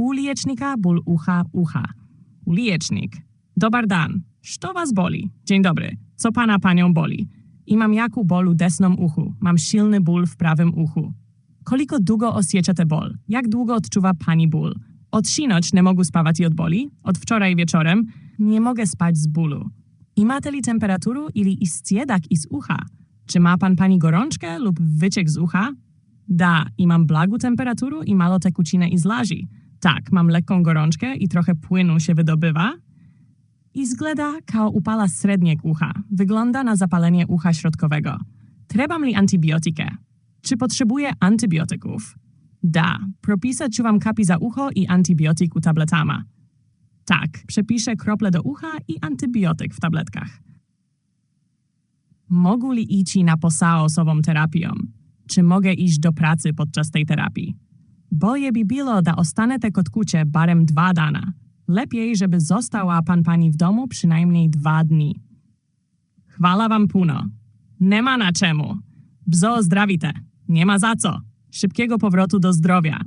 U liecznika ból ucha ucha. Liecznik. Dobar dan. Što was boli? Dzień dobry. Co pana panią boli? I mam jaku bolu desnom uchu. Mam silny ból w prawym uchu. Koliko długo osjećate ból? Jak długo odczuwa pani ból? Od sinoć nie mogę spawać i od boli. Od wczoraj wieczorem nie mogę spać z bólu. I mate li temperaturu ili istiedak i z ucha? Czy ma pan pani gorączkę lub wyciek z ucha? Da, i mam blagu temperaturu i malo tekucinę i zlazi. Tak, mam lekką gorączkę i trochę płynu się wydobywa. I zgleda kao upala srednieg ucha. Wygląda na zapalenie ucha środkowego. Trebam li antibiotykę? Czy potrzebuję antybiotyków? Da, propisać wam kapi za ucho i antybiotyku tabletama. Tak, przepiszę krople do ucha i antybiotyk w tabletkach. Mogę li iść na posaosową terapią? Czy mogę iść do pracy podczas tej terapii? Boję by było da ostanę te kotkucie barem dwa dana. Lepiej, żeby została pan pani w domu przynajmniej dwa dni. Chwala wam puno. Nie ma na czemu. Bzo zdrawite. Nie ma za co. Szybkiego powrotu do zdrowia.